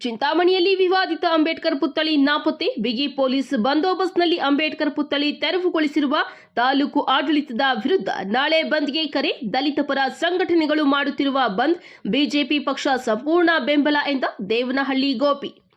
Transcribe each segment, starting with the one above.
ಚಿಂತಾಮಣಿಯಲ್ಲಿ ವಿವಾದಿತ ಅಂಬೇಡ್ಕರ್ ಪುತ್ಥಳಿ ನಾಪತ್ತೆ. ಬಿಗಿ ಪೊಲೀಸ್ ಬಂದೋಬಸ್ತ್ನಲ್ಲಿ ಅಂಬೇಡ್ಕರ್ ಪುತ್ಥಳಿ ತೆರವುಗೊಳಿಸಿರುವ ತಾಲೂಕು ಆಡಳಿತದ ವಿರುದ್ಧ ನಾಳೆ ಬಂದ್ಗೆ ಕರೆ. ದಲಿತ ಪರ ಸಂಘಟನೆಗಳು ಮಾಡುತ್ತಿರುವ ಬಂದ್ ಬಿಜೆಪಿ ಪಕ್ಷ ಸಂಪೂರ್ಣ ಬೆಂಬಲ ಎಂದ ದೇವನಹಳ್ಳಿ ಗೋಪಿ.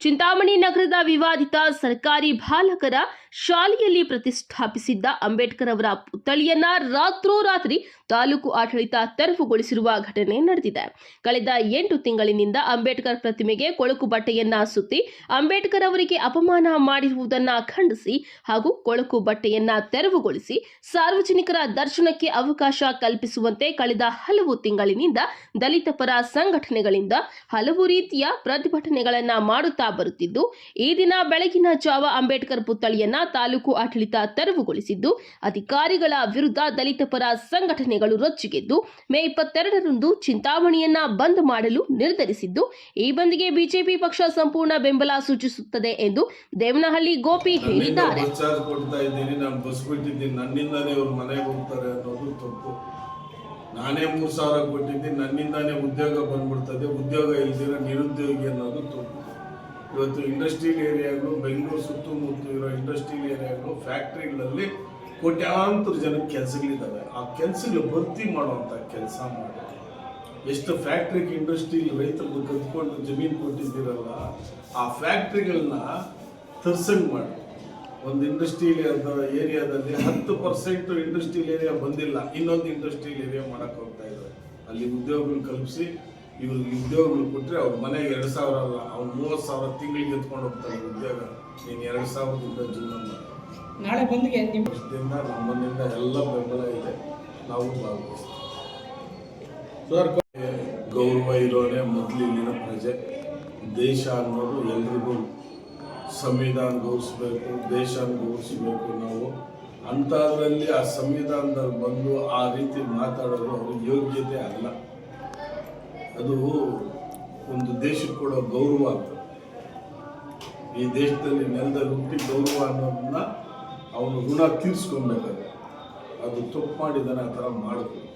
ಚಿಂತಾಮಣಿ ನಗರದ ವಿವಾದಿತ ಸರ್ಕಾರಿ ಬಾಲಕರ ಶಾಲೆಯಲ್ಲಿ ಪ್ರತಿಷ್ಠಾಪಿಸಿದ್ದ ಅಂಬೇಡ್ಕರ್ ಅವರ ಪುತ್ಥಳಿಯನ್ನ ರಾತ್ರೋರಾತ್ರಿ ತಾಲೂಕು ಆಡಳಿತ ತೆರವುಗೊಳಿಸಿರುವ ಘಟನೆ ನಡೆದಿದೆ. ಕಳೆದ ಎಂಟು ತಿಂಗಳಿನಿಂದ ಅಂಬೇಡ್ಕರ್ ಪ್ರತಿಮೆಗೆ ಕೊಳಕು ಬಟ್ಟೆಯನ್ನ ಸುತ್ತಿ ಅಂಬೇಡ್ಕರ್ ಅವರಿಗೆ ಅಪಮಾನ ಮಾಡಿರುವುದನ್ನ ಖಂಡಿಸಿ ಹಾಗೂ ಕೊಳಕು ಬಟ್ಟೆಯನ್ನ ತೆರವುಗೊಳಿಸಿ ಸಾರ್ವಜನಿಕರ ದರ್ಶನಕ್ಕೆ ಅವಕಾಶ ಕಲ್ಪಿಸುವಂತೆ ಕಳೆದ ಹಲವು ತಿಂಗಳಿನಿಂದ ದಲಿತ ಪರ ಸಂಘಟನೆಗಳಿಂದ ಹಲವು ರೀತಿಯ ಪ್ರತಿಭಟನೆಗಳನ್ನ ಮಾಡುತ್ತಾ ಬರುತ್ತಿದ್ದು ಈ ದಿನ ಬೆಳಗಿನ ಜಾವ ಅಂಬೇಡ್ಕರ್ ಪುತ್ಥಳಿಯನ್ನ ತಾಲೂಕು ಆಡಳಿತ ತೆರವುಗೊಳಿಸಿದ್ದು ಅಧಿಕಾರಿಗಳ ವಿರುದ್ಧ ದಲಿತ ಪರ ಸಂಘಟನೆಗಳು ರೊಚ್ಚಿಗೆದ್ದು ಮೇ ಇಪ್ಪತ್ತೆರಡರಂದು ಚಿಂತಾಮಣಿಯನ್ನ ಬಂದ್ ಮಾಡಲು ನಿರ್ಧರಿಸಿದ್ದು ಈ ಬಂದ್ಗೆ ಬಿಜೆಪಿ ಪಕ್ಷ ಸಂಪೂರ್ಣ ಬೆಂಬಲ ಸೂಚಿಸುತ್ತದೆ ಎಂದು ದೇವನಹಳ್ಳಿ ಗೋಪಿ ಹೇಳಿದ್ದಾರೆ. ನಾನೇ ಮೂರು ಸಾವಿರ ಕೊಟ್ಟಿದ್ದೀನಿ ನನ್ನಿಂದಾನೇ ಉದ್ಯೋಗ ಬಂದ್ಬಿಡ್ತದೆ ಉದ್ಯೋಗ ಇಲ್ದಿರ ನಿರುದ್ಯೋಗಿ ಅನ್ನೋದು ತಪ್ಪು. ಇವತ್ತು ಇಂಡಸ್ಟ್ರಿಯಲ್ ಏರಿಯಾಗಳು ಬೆಂಗಳೂರು ಸುತ್ತಮುತ್ತ ಇರೋ ಇಂಡಸ್ಟ್ರಿಯಲ್ ಏರಿಯಾಗಳು ಫ್ಯಾಕ್ಟ್ರಿಗಳಲ್ಲಿ ಕೋಟ್ಯಾಂತರ ಜನಕ್ಕೆ ಕೆಲಸಗಳಿದ್ದಾವೆ. ಆ ಕೆಲಸಗಳು ಭರ್ತಿ ಮಾಡುವಂಥ ಕೆಲಸ ಮಾಡಿ ಎಷ್ಟು ಫ್ಯಾಕ್ಟ್ರಿಗೆ ಇಂಡಸ್ಟ್ರಿ ರೈತರಿಗೆ ಕದ್ಕೊಂಡು ಜಮೀನು ಕೊಟ್ಟಿದ್ದೀರಲ್ಲ, ಆ ಫ್ಯಾಕ್ಟ್ರಿಗಳನ್ನ ತರ್ಸಂಗ್ ಮಾಡಿ. ಒಂದು ಇಂಡಸ್ಟ್ರಿಯಲ್ ಏರಿಯಾದಲ್ಲಿ ಹತ್ತು ಪರ್ಸೆಂಟ್ ಇಂಡಸ್ಟ್ರಿಯಲ್ ಏರಿಯಾ ಬಂದಿಲ್ಲ, ಇನ್ನೊಂದು ಇಂಡಸ್ಟ್ರಿಯಲ್ ಏರಿಯಾ ಮಾಡಕ್ಕೆ ಹೋಗ್ತಾ ಇದ್ದಾರೆ. ಅಲ್ಲಿ ಉದ್ಯೋಗಗಳು ಕಲ್ಪಿಸಿ ಇವ್ರಿಗೆ ಉದ್ಯೋಗಗಳು ಕೊಟ್ಟರೆ ಅವ್ರ ಮನೆಗೆ ಎರಡು ಸಾವಿರ ಅಲ್ಲ ಅವ್ನು ಮೂವತ್ತು ಸಾವಿರ ತಿಂಗಳಿಗೆ ಎತ್ಕೊಂಡು ಹೋಗ್ತಾರೆ ಉದ್ಯೋಗ. ನೀನು ಎರಡು ಸಾವಿರದಿಂದ ಜೀವನ ಮಾಡಿ ನಾಳೆ ಬಂದಿಗೆ ನಿಮ್ಮ ವರ್ಷದಿಂದ ನಮ್ಮನ್ನಿಂದ ಎಲ್ಲ ಬೆಂಬಲ ಇದೆ. ನಾವು ಭಾಗವಹಿಸ್ತೀವಿ. ಸರ್ ಗೌರವ ಇರೋನೇ ಮೊದಲು ಇಲ್ಲಿನ ಪ್ರಜೆ. ದೇಶ ಅನ್ನೋದು ಎಲ್ರಿಗೂ ಸಂವಿಧಾನ ಗೌರಿಸಬೇಕು ದೇಶ ಗೌರಿಸಬೇಕು ನಾವು. ಅಂಥದ್ರಲ್ಲಿ ಆ ಸಂವಿಧಾನದಲ್ಲಿ ಬಂದು ಆ ರೀತಿ ಮಾತಾಡೋದು ಅವ್ರಿಗೆ ಯೋಗ್ಯತೆ ಅಲ್ಲ. ಅದು ಒಂದು ದೇಶಕ್ಕೆ ಕೊಡೋ ಗೌರವ ಅಂತ. ಈ ದೇಶದಲ್ಲಿ ನೆಲದಲ್ಲಿ ಹುಟ್ಟಿ ಗೌರವ ಅನ್ನೋದನ್ನ ಅವನು ಋಣ ತೀರಿಸ್ಕೊಬೇಕಾದ್ರೆ ಅದು ತಪ್ಪು ಮಾಡಿದ್ದಾನೆ ಆ ಥರ ಮಾಡಬೇಕು.